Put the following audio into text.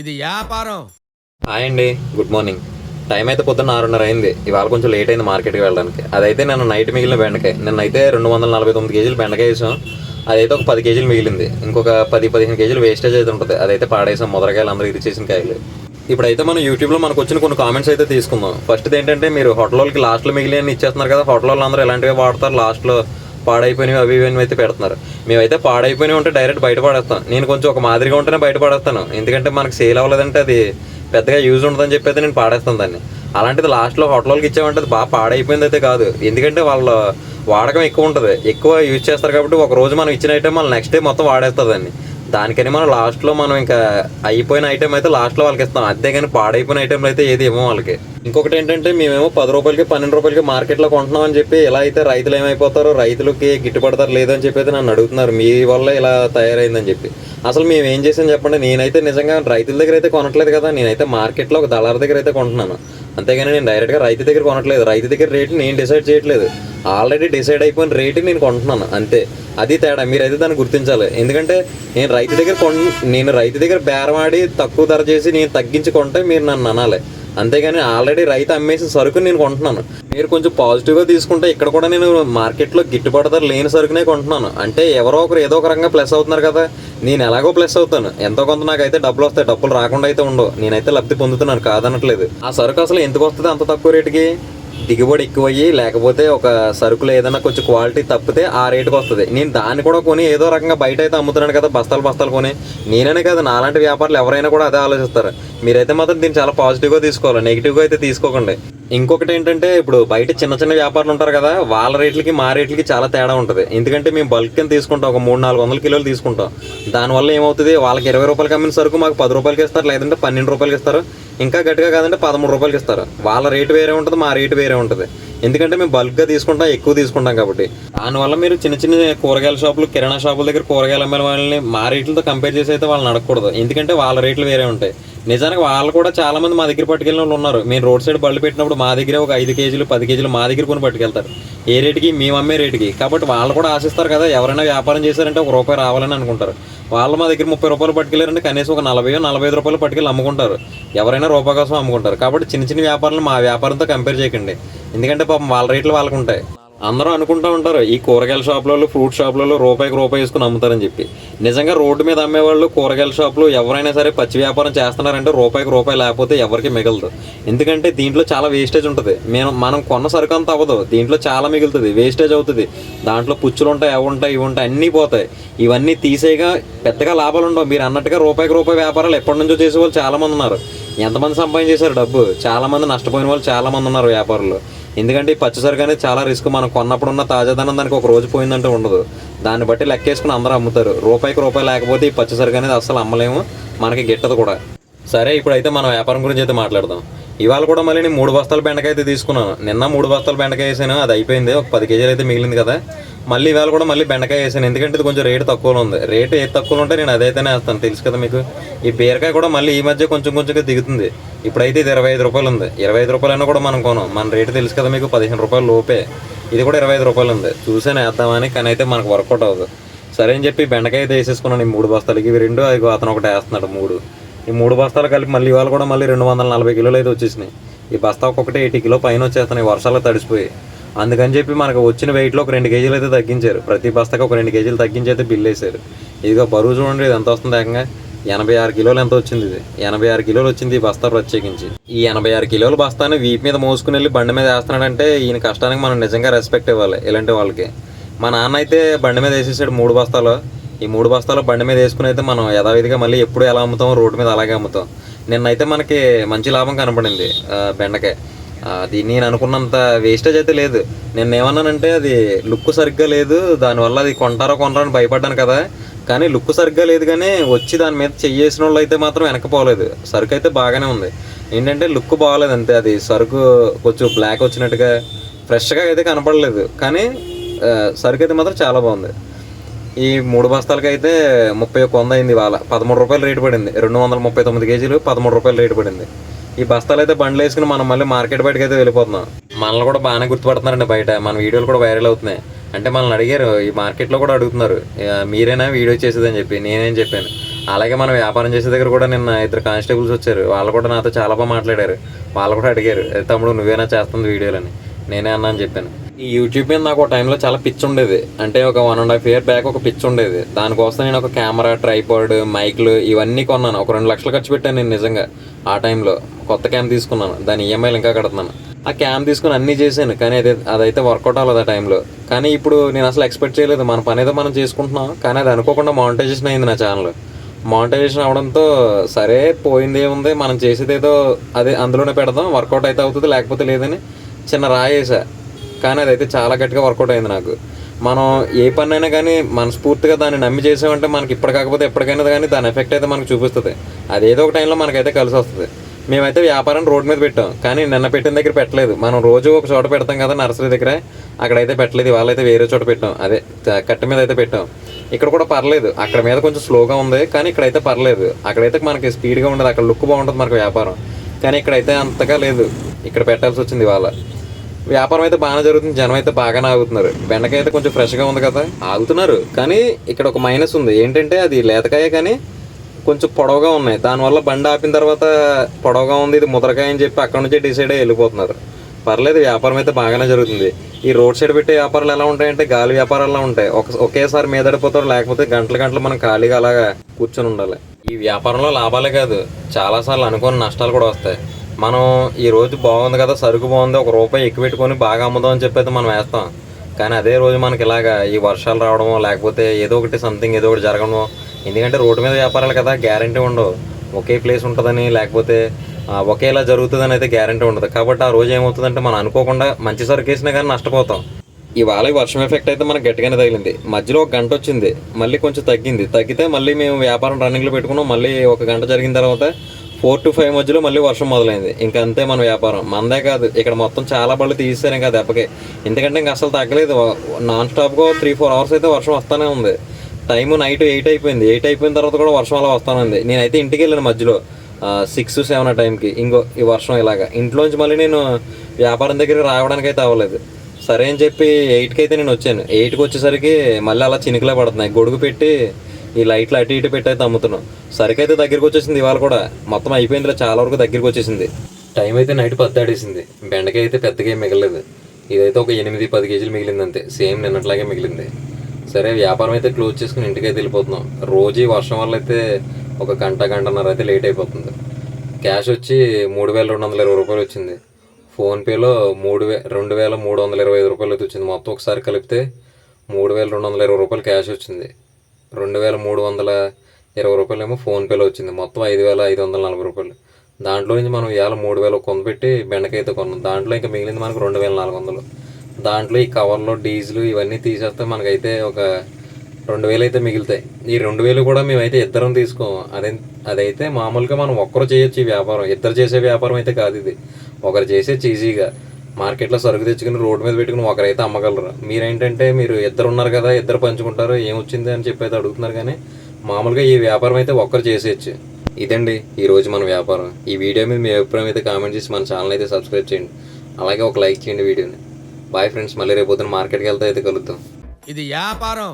ఇది వ్యాపారం. హాయ్ అండి గుడ్ మార్నింగ్. టైం అయితే పొద్దున్న ఆరున్నర అయింది. ఇవాళ కొంచెం లేట్ అయింది మార్కెట్కి వెళ్ళడానికి. అదైతే నేను నైట్ మిగిలిన బెండకాయ. నిన్నైతే అయితే రెండు వందల నలభై తొమ్మిది కేజీలు బెండకాయ వేసాం. అదైతే ఒక పది కేజీలు మిగిలింది. ఇంకొక పది పదిహేను కేజీలు వేస్టేజ్ అయితే ఉంటుంది. అదైతే పాడేసాం. మొదలకాయలు అందరూ ఇది చేసిన కాయలు. ఇప్పుడైతే మనం యూట్యూబ్లో మనకు వచ్చిన కొన్ని కామెంట్స్ అయితే తీసుకుందాం. ఫస్ట్ ఏంటంటే మీరు హోటల్ వాళ్ళకి లాస్ట్లో మిగిలిన ఇచ్చేస్తున్నారు కదా. హోటల్ వాళ్ళు అందరూ ఎలాంటివి వాడతారు? లాస్ట్లో పాడైపోయినవి అవి ఇవి అయితే పెడుతున్నారు. మేమైతే పాడైపోయినవి ఉంటే డైరెక్ట్ బయట పడేస్తాం నేను కొంచెం ఒక మాదిరిగా ఉంటేనే బయట పడేస్తాను ఎందుకంటే మనకు సేల్ అవ్వలేదంటే అది పెద్దగా యూజ్ ఉండదని చెప్పి అయితే నేను పాడేస్తాను దాన్ని. అలాంటిది లాస్ట్లో హోటల్ వాళ్ళకి ఇచ్చామంటే అది బాగా పాడైపోయింది అయితే కాదు. ఎందుకంటే వాళ్ళ వాడకం ఎక్కువ ఉంటుంది. ఎక్కువ యూజ్ చేస్తారు కాబట్టి ఒక రోజు మనం ఇచ్చిన ఐటమ్ మళ్ళీ నెక్స్ట్ డే మొత్తం వాడేస్తుంది దాన్ని. దానికని మనం లాస్ట్లో మనం ఇంకా అయిపోయిన ఐటమ్ అయితే లాస్ట్లో వాళ్ళకి ఇస్తాం. అంతేగాని పాడైపోయిన ఐటెంలు అయితే ఏది ఏమో వాళ్ళకి. ఇంకొకటి ఏంటంటే మేమేమో పది రూపాయలకి పన్నెండు రూపాయలకి మార్కెట్లో కొంటున్నాం అని చెప్పి ఎలా అయితే రైతులు ఏమైపోతారో రైతులకి గిట్టుబడతారు లేదని చెప్పి అయితే నన్ను అడుగుతున్నారు. మీ వల్ల ఇలా తయారైందని చెప్పి. అసలు మేము ఏం చేసాం చెప్పండి. నేనైతే నిజంగా రైతుల దగ్గర అయితే కొనట్లేదు కదా. నేనైతే మార్కెట్లో ఒక దళార్ దగ్గర అయితే కొంటున్నాను. అంతేగాని నేను డైరెక్ట్గా రైతు దగ్గర కొనట్లేదు. రైతు దగ్గర రేటు నేను డిసైడ్ చేయట్లేదు. ఆల్రెడీ డిసైడ్ అయిపోయిన రేటు నేను కొంటున్నాను అంతే. అది తేడా మీరైతే దాన్ని గుర్తించాలి. ఎందుకంటే నేను రైతు దగ్గర కొన్ నేను రైతు దగ్గర బేరమాడి తక్కువ ధర చేసి నేను తగ్గించి కొంటే మీరు నన్ను అనాలి. అంతేగాని ఆల్రెడీ రైతు అమ్మేసిన సరుకు నేను కొంటున్నాను. మీరు కొంచెం పాజిటివ్గా తీసుకుంటే ఇక్కడ కూడా నేను మార్కెట్లో గిట్టుబాటు ధర లేని సరుకునే కొంటున్నాను. అంటే ఎవరో ఒకరు ఏదో ఒక రకంగా ప్లస్ అవుతున్నారు కదా నేను ఎలాగో ప్లస్ అవుతాను. ఎంతో కొంత నాకైతే డబ్బులు వస్తాయి డబ్బులు రాకుండా అయితే ఉండవు. నేనైతే లబ్ధి పొందుతున్నాను కాదనట్లేదు. ఆ సరుకు అసలు ఎందుకు వస్తుంది అంత తక్కువ రేటుకి? దిగుబడి ఎక్కువయ్యి లేకపోతే ఒక సరుకులు ఏదైనా కొంచెం క్వాలిటీ తప్పితే ఆ రేటుకి వస్తుంది. నేను దాన్ని కూడా కొని ఏదో రకంగా బయట అయితే అమ్ముతున్నాను కదా బస్తాలు బస్తాలు కొని. నేననే కదా నాలాంటి వ్యాపారులు ఎవరైనా కూడా అదే ఆలోచిస్తారు. మీరైతే మాత్రం దీన్ని చాలా పాజిటివ్గా తీసుకోవాలి నెగిటివ్గా అయితే తీసుకోకండి. ఇంకొకటి ఏంటంటే ఇప్పుడు బయట చిన్న చిన్న వ్యాపారులు ఉంటారు కదా వాళ్ళ రేట్లకి మా రేట్లకి చాలా తేడా ఉంటుంది. ఎందుకంటే మేము బల్క్ కింద తీసుకుంటాం ఒక మూడు నాలుగు వందల కిలోలు తీసుకుంటాం. దానివల్ల ఏమవుతుంది వాళ్ళకి ఇరవై రూపాయలకి అమ్మిన సరుకు మాకు పది రూపాయలకి ఇస్తారు లేదంటే పన్నెండు రూపాయలకి ఇస్తారు. ఇంకా గట్టిగా కాదంటే పదమూడు రూపాయలకి ఇస్తారు. వాళ్ళ రేటు వేరే ఉంటుంది మా రేటు వేరే ఉంటుంది. ఎందుకంటే మేము బల్క్గా తీసుకుంటాం ఎక్కువ తీసుకుంటాం కాబట్టి. దానివల్ల మీరు చిన్న చిన్న కూరగాయల షాపులు కిరాణా షాపుల దగ్గర కూరగాయలు అమ్మే వాళ్ళని మా రేట్లతో కంపేర్ చేసి అయితే వాళ్ళని అడగకూడదు. ఎందుకంటే వాళ్ళ రేట్లు వేరే ఉంటాయి. నిజానికి వాళ్ళు కూడా చాలా మంది మా దగ్గర పట్టుకెళ్ళిన వాళ్ళు ఉన్నారు. మేము రోడ్ సైడ్ బళ్ళు పెట్టినప్పుడు మా దగ్గర ఒక ఐదు కేజీలు పది కేజీలు మా దగ్గర కొని పట్టుకెళ్తారు. ఏ రేటుకి మేము అమ్మే రేటుకి. కాబట్టి వాళ్ళు కూడా ఆశిస్తారు కదా ఎవరైనా వ్యాపారం చేశారంటే ఒక రూపాయి రావాలని అనుకుంటారు. వాళ్ళు మా దగ్గర ముప్పై రూపాయలు పట్టుకెళ్ళారంటే కనీసం ఒక నలభై నలభై ఐదు రూపాయలు పట్టుకెళ్ళి అమ్ముకుంటారు. ఎవరైనా రూపాయి కోసం అమ్ముకుంటారు. కాబట్టి చిన్న చిన్న వ్యాపారాలు మా వ్యాపారంతో కంపేర్ చేయకండి. ఎందుకంటే పాపం వాళ్ళ రేట్లు వాళ్ళకు ఉంటాయి. అందరూ అనుకుంటూ ఉంటారు ఈ కూరగాయల షాపులలో ఫ్రూట్ షాపులలో రూపాయికి రూపాయి వేసుకుని అమ్ముతారని చెప్పి. నిజంగా రోడ్డు మీద అమ్మేవాళ్ళు కూరగాయల షాపులు ఎవరైనా సరే పచ్చి వ్యాపారం చేస్తున్నారంటే రూపాయికి రూపాయి లేకపోతే ఎవరికి మిగలదు. ఎందుకంటే దీంట్లో చాలా వేస్టేజ్ ఉంటుంది. మేము మనం కొన్న సరుకు అంత అవ్వదు. దీంట్లో చాలా మిగులుతుంది. వేస్టేజ్ అవుతుంది. దాంట్లో పుచ్చులు ఉంటాయి అవి ఉంటాయి ఇవి ఉంటాయి అన్నీ పోతాయి. ఇవన్నీ తీసేయగా పెద్దగా లాభాలు ఉండవు. మీరు అన్నట్టుగా రూపాయికి రూపాయి వ్యాపారాలు ఎప్పటి నుంచో చేసే వాళ్ళు చాలామంది ఉన్నారు. ఎంతమంది సంపాదించేశారు డబ్బు? చాలామంది నష్టపోయిన వాళ్ళు చాలామంది ఉన్నారు వ్యాపారులు. ఎందుకంటే ఈ పచ్చసరుకు అనేది చాలా రిస్క్. మనం కొన్నప్పుడు ఉన్న తాజాదనం దానికి ఒక రోజు పోయిందంటే ఉండదు. దాన్ని బట్టి లెక్కేసుకుని అందరూ అమ్ముతారు. రూపాయికి రూపాయి లేకపోతే ఈ పచ్చసరుకు అనేది అసలు అమ్మలేము. మనకి గిట్టదు కూడా. సరే ఇప్పుడైతే మనం వ్యాపారం గురించి అయితే మాట్లాడదాం. ఇవాళ కూడా మళ్ళీ నేను మూడు బస్తాల బెండకాయ అయితే తీసుకున్నాను. నిన్న మూడు బస్తాల బెండకాయ వేసాను. అది అయిపోయింది. ఒక పది కేజీలు అయితే మిగిలింది కదా. మళ్ళీ ఇవాళ కూడా మళ్ళీ బెండకాయ వేసాను. ఎందుకంటే ఇది కొంచెం రేటు తక్కువలో ఉంది. రేటు ఏది తక్కువలో ఉంటే నేను అదైతేనే వేస్తాను. తెలుసు కదా మీకు? ఈ బీరకాయ కూడా మళ్ళీ ఈ మధ్య కొంచెం కొంచెంగా దిగుతుంది. ఇప్పుడైతే ఇది ఇరవై ఐదు రూపాయలు ఉంది. ఇరవై ఐదు రూపాయలైనా కూడా మనం కొనం. మన రేటు తెలుసు కదా మీకు? పదిహేను రూపాయలు లోపే. ఇది కూడా ఇరవై ఐదు రూపాయలు ఉంది. చూసాను వేద్దామని కానీ అయితే మనకు వర్కౌట్ అవ్వదు. సరే అని చెప్పి బెండకాయ అయితే వేసేసుకున్నాను. ఈ మూడు బస్తాలకి ఇవి రెండు అవి అతను ఒకటి వేస్తున్నాడు మూడు. ఈ మూడు బస్తాలు కలిపి మళ్ళీ ఇవాళ కూడా మళ్ళీ రెండు వందల నలభై కిలోలు అయితే వచ్చేసినాయి. ఈ బస్తా ఒక్కొక్కటి ఎయిటీ కిలో పైన వచ్చేస్తున్నాయి. వర్షాలు తడిసిపోయి. అందుకని చెప్పి మనకు వచ్చిన వెయిట్లో ఒక రెండు కేజీలు అయితే తగ్గించారు. ప్రతి బస్తాకి ఒక రెండు కేజీలు తగ్గించి అయితే బిల్ వేసారు ఇదిగో బరువు చూడండి ఇది ఎంత వస్తుంది ఏకంగా? ఎనభై ఆరు కిలోలు ఎంత వచ్చింది ఇది? ఎనభై ఆరు కిలోలు వచ్చింది ఈ బస్తా ప్రత్యేకించి. ఈ ఎనభై ఆరు కిలోల బస్తాని వీపు మీద మోసుకుని వెళ్ళి బండి మీద వేస్తున్నాడంటే ఈయన కష్టానికి మనం నిజంగా రెస్పెక్ట్ ఇవ్వాలి ఇలాంటి వాళ్ళకి. మా నాన్న అయితే బండి మీద వేసేసాడు మూడు బస్తాలు. ఈ మూడు బస్తాలు బండి మీద వేసుకుని అయితే మనం యథావిధిగా మళ్ళీ ఎప్పుడు ఎలా అమ్ముతాం రోడ్డు మీద అలాగే అమ్ముతాం. నిన్నైతే మనకి మంచి లాభం కనపడింది బెండకాయ. అది నేను అనుకున్నంత వేస్టేజ్ అయితే లేదు. నేను ఏమన్నానంటే అది లుక్ సరిగ్గా లేదు దానివల్ల అది కొంటారో కొంటారో అని భయపడ్డాను కదా. కానీ లుక్ సరిగ్గా లేదు కానీ వచ్చి దాని మీద చెయ్యేసిన వాళ్ళు అయితే మాత్రం వెనకపోలేదు సరుకు అయితే బాగానే ఉంది. ఏంటంటే లుక్ బాగాలేదు అంతే. అది సరుకు కొంచెం బ్లాక్ వచ్చినట్టుగా ఫ్రెష్గా అయితే కనపడలేదు. కానీ సరుకు అయితే మాత్రం చాలా బాగుంది. ఈ మూడు బస్తాలకి అయితే ముప్పై ఒక్క వంద అయింది ఇవాళ. పదమూడు రూపాయలు రేటు పడింది. రెండు వందల ముప్పై తొమ్మిది కేజీలు పదమూడు రూపాయలు రేటు పడింది. ఈ బస్తాలు అయితే బండ్లు వేసుకుని మనం మళ్ళీ మార్కెట్ బయటకి అయితే వెళ్ళిపోతున్నాం. మనల్ని కూడా బాగానే గుర్తుపడుతున్నారండి బయట. మన వీడియోలు కూడా వైరల్ అవుతున్నాయి. అంటే మనల్ని అడిగారు ఈ మార్కెట్లో కూడా అడుగుతున్నారు మీరైనా మీరేనా వీడియో చేసేదని చెప్పి నేనేం చెప్పాను. అలాగే మనం వ్యాపారం చేసే దగ్గర కూడా నిన్న ఇద్దరు కానిస్టేబుల్స్ వచ్చారు. వాళ్ళు కూడా నాతో చాలా బాగా మాట్లాడారు. వాళ్ళు కూడా అడిగారు తమ్ముడు నువ్వేనా చేస్తుంది వీడియోలని? నేనే అన్నా అని చెప్పాను. ఈ యూట్యూబ్ మీద నాకు ఒక టైంలో చాలా పిచ్ ఉండేది. అంటే ఒక one and half year back ఒక పిచ్ ఉండేది. దానికోసం నేను ఒక కెమెరా ట్రైపాడ్ మైక్లు ఇవన్నీ కొన్నాను. ఒక రెండు లక్షలు ఖర్చు పెట్టాను నేను నిజంగా ఆ టైంలో కొత్త క్యామ్ తీసుకున్నాను. దాని ఈఎంఐలు ఇంకా కడుతున్నాను. ఆ క్యామ్ తీసుకుని అన్నీ చేశాను. కానీ అది అదైతే వర్కౌట్ అవ్వలేదు ఆ టైంలో కానీ ఇప్పుడు నేను అసలు ఎక్స్పెక్ట్ చేయలేదు. మన పని ఏదో మనం చేసుకుంటున్నాం. కానీ అది అనుకోకుండా మానిటైజేషన్ అయింది నా ఛానల్ మానిటైజేషన్ అవడంతో సరే పోయింది ఏముంది? మనం చేసేది ఏదో అదే అందులోనే పెడదాం. వర్కౌట్ అయితే అవుతుంది లేకపోతే లేదని చిన్న రాయేసా. కానీ అదైతే చాలా గట్టిగా వర్కౌట్ అయింది నాకు. మనం ఏ పని అయినా కానీ మనస్ఫూర్తిగా దాన్ని నమ్మి చేసామంటే మనకి ఇప్పుడు కాకపోతే ఎప్పటికైనా కానీ దాని ఎఫెక్ట్ అయితే మనకు చూపిస్తుంది. అది ఏదో ఒక టైంలో మనకైతే కలిసి వస్తుంది. మేమైతే వ్యాపారం రోడ్ మీద పెట్టాం. కానీ నిన్న పెట్టిన దగ్గర పెట్టలేదు. మనం రోజు ఒక చోట పెడతాం కదా నర్సరీ దగ్గర అక్కడైతే పెట్టలేదు. వాళ్ళైతే వేరే చోట పెట్టాం. అదే కట్ట మీద అయితే పెట్టాం. ఇక్కడ కూడా పర్లేదు. అక్కడ మీద కొంచెం స్లోగా ఉంది. కానీ ఇక్కడైతే పర్లేదు. అక్కడైతే మనకి స్పీడ్గా ఉండదు. అక్కడ లుక్ బాగుంటుంది మనకు వ్యాపారం. కానీ ఇక్కడైతే అంతగా లేదు. ఇక్కడ పెట్టాల్సి వచ్చింది వాళ్ళ వ్యాపారం అయితే బాగానే జరుగుతుంది జనం అయితే బాగానే ఆగుతున్నారు. బెండకాయ అయితే కొంచెం ఫ్రెష్గా ఉంది కదా. ఆగుతున్నారు కానీ ఇక్కడ ఒక మైనస్ ఉంది. ఏంటంటే అది లేతకాయ కానీ కొంచెం పొడవుగా ఉన్నాయి. దానివల్ల బండి ఆపిన తర్వాత పొడవుగా ఉంది ఇది ముదరకాయ అని చెప్పి అక్కడ నుంచే డిసైడ్ అయ్యి వెళ్ళిపోతున్నారు. పర్లేదు వ్యాపారం అయితే బాగానే జరుగుతుంది. ఈ రోడ్ సైడ్ పెట్టే వ్యాపారాలు ఎలా ఉంటాయంటే గాలి వ్యాపారాలు ఉంటాయి. ఒక ఒకేసారి మీదడిపోతారు లేకపోతే గంటల గంటలు మనం ఖాళీగా అలాగా కూర్చొని ఉండాలి. ఈ వ్యాపారంలో లాభాలే కాదు చాలాసార్లు అనుకోని నష్టాలు కూడా వస్తాయి. మనం ఈ రోజు బాగుంది కదా సరుకు బాగుంది ఒక రూపాయి ఎక్కువ పెట్టుకొని బాగా అమ్ముదాం అని చెప్పి అయితే మనం వేస్తాం. కానీ అదే రోజు మనకి ఇలాగా ఈ వర్షాలు రావడమో లేకపోతే ఏదో ఒకటి సంథింగ్ ఏదో ఒకటి జరగడమో ఎందుకంటే రోడ్డు మీద వ్యాపారాలు కదా గ్యారంటీ ఉండవు. ఒకే ప్లేస్ ఉంటుందని లేకపోతే ఒకేలా జరుగుతుందని అయితే గ్యారంటీ ఉండదు. కాబట్టి ఆ రోజు ఏమవుతుందంటే మనం అనుకోకుండా మంచి సరుకు వేసినా కానీ నష్టపోతాం. ఇవాళ ఈ వర్షం ఎఫెక్ట్ అయితే మనకు గట్టిగానే తగిలింది. మధ్యలో ఒక గంట వచ్చింది మళ్ళీ కొంచెం తగ్గింది. తగ్గితే మళ్ళీ మేము వ్యాపారం రన్నింగ్లో పెట్టుకున్నాం మళ్ళీ ఒక గంట జరిగిన తర్వాత ఫోర్ టు ఫైవ్ మధ్యలో మళ్ళీ వర్షం మొదలైంది. ఇంకా అంతే మన వ్యాపారం. మందే కాదు ఇక్కడ మొత్తం చాలా బళ్ళు తీసేసారు ఇంకా దెబ్బకి. ఎందుకంటే ఇంకా అసలు తగ్గలేదు. నాన్ స్టాప్గా త్రీ ఫోర్ అవర్స్ అయితే వర్షం వస్తానే ఉంది. టైం నైట్ ఎయిట్ అయిపోయింది. ఎయిట్ అయిపోయిన తర్వాత కూడా వర్షం అలా వస్తానే ఉంది నేనైతే ఇంటికి వెళ్ళాను మధ్యలో సిక్స్ సెవెన్ ఆ టైంకి ఇంకో ఈ వర్షం ఇలాగా. ఇంట్లోంచి మళ్ళీ నేను వ్యాపారం దగ్గరికి రావడానికి అయితే అవ్వలేదు. సరే అని చెప్పి ఎయిట్కి అయితే నేను వచ్చాను. ఎయిట్కి వచ్చేసరికి మళ్ళీ అలా చినుకులే పడుతున్నాయి. గొడుగు పెట్టి ఈ లైట్లు అటు ఇటు పెట్టి అయితే అమ్ముతున్నాం సరికైతే దగ్గరికి వచ్చేసింది ఇవాళ కూడా. మొత్తం అయిపోయిందిలో చాలా వరకు దగ్గరికి వచ్చేసింది. టైం అయితే నైట్ పద్దాడేసింది బెండకాయ అయితే పెద్దగా మిగలేదు ఇదైతే ఒక ఎనిమిది పది కేజీలు మిగిలింది అంతే సేమ్ నిన్నట్లాగే మిగిలింది. సరే వ్యాపారం అయితే క్లోజ్ చేసుకుని ఇంటికి అయితే వెళ్ళిపోతున్నాం. రోజు వర్షం వల్ల అయితే ఒక గంట గంటన్నర అయితే లేట్ అయిపోతుంది. క్యాష్ వచ్చి మూడు వేల రెండు వందల ఇరవై రూపాయలు వచ్చింది. ఫోన్పేలో మూడు వే రెండు వేల మూడు వందల ఇరవై ఐదు రూపాయలు అయితే వచ్చింది. మొత్తం ఒకసారి కలిపితే మూడు వేల రెండు వందల ఇరవై రూపాయలు క్యాష్ వచ్చింది. రెండు వేల మూడు వందల ఇరవై రూపాయలు ఏమో ఫోన్పేలో వచ్చింది. మొత్తం ఐదు వేల ఐదు వందల నలభై రూపాయలు. దాంట్లో నుంచి మనం ఇవాళ మూడు వేలు కొంత పెట్టి బెండకాయ కొన్నాం. దాంట్లో ఇంకా మిగిలింది మనకు రెండు వేల నాలుగు వందలు. దాంట్లో ఈ కవర్లో డీజిల్ ఇవన్నీ తీసేస్తే మనకైతే ఒక రెండు వేలు అయితే మిగులుతాయి. ఈ రెండు వేలు కూడా మేమైతే ఇద్దరం తీసుకోము అదే అదైతే మామూలుగా మనం ఒక్కరు చేయొచ్చు ఈ వ్యాపారం. ఇద్దరు చేసే వ్యాపారం అయితే కాదు ఇది. ఒకరు చేసే చీజీగా. మార్కెట్లో సరుకు తెచ్చుకుని రోడ్డు మీద పెట్టుకుని ఒకరైతే అమ్మగలరు. మీరేంటంటే మీరు ఇద్దరు ఉన్నారు కదా ఇద్దరు పంచుకుంటారు ఏమొచ్చింది అని చెప్పి అయితే అడుగుతున్నారు కానీ మామూలుగా ఈ వ్యాపారం అయితే ఒక్కరు చేసేయచ్చు. ఇదండి ఈరోజు మన వ్యాపారం. ఈ వీడియో మీద మీ అభిప్రాయం అయితే కామెంట్ చేసి మన ఛానల్ అయితే సబ్స్క్రైబ్ చేయండి. అలాగే ఒక లైక్ చేయండి వీడియోని. బాయ్ ఫ్రెండ్స్ మళ్ళీ రేపు పొద్దున్న మార్కెట్కి వెళ్తే అయితే కలుద్దాం. ఇది వ్యాపారం.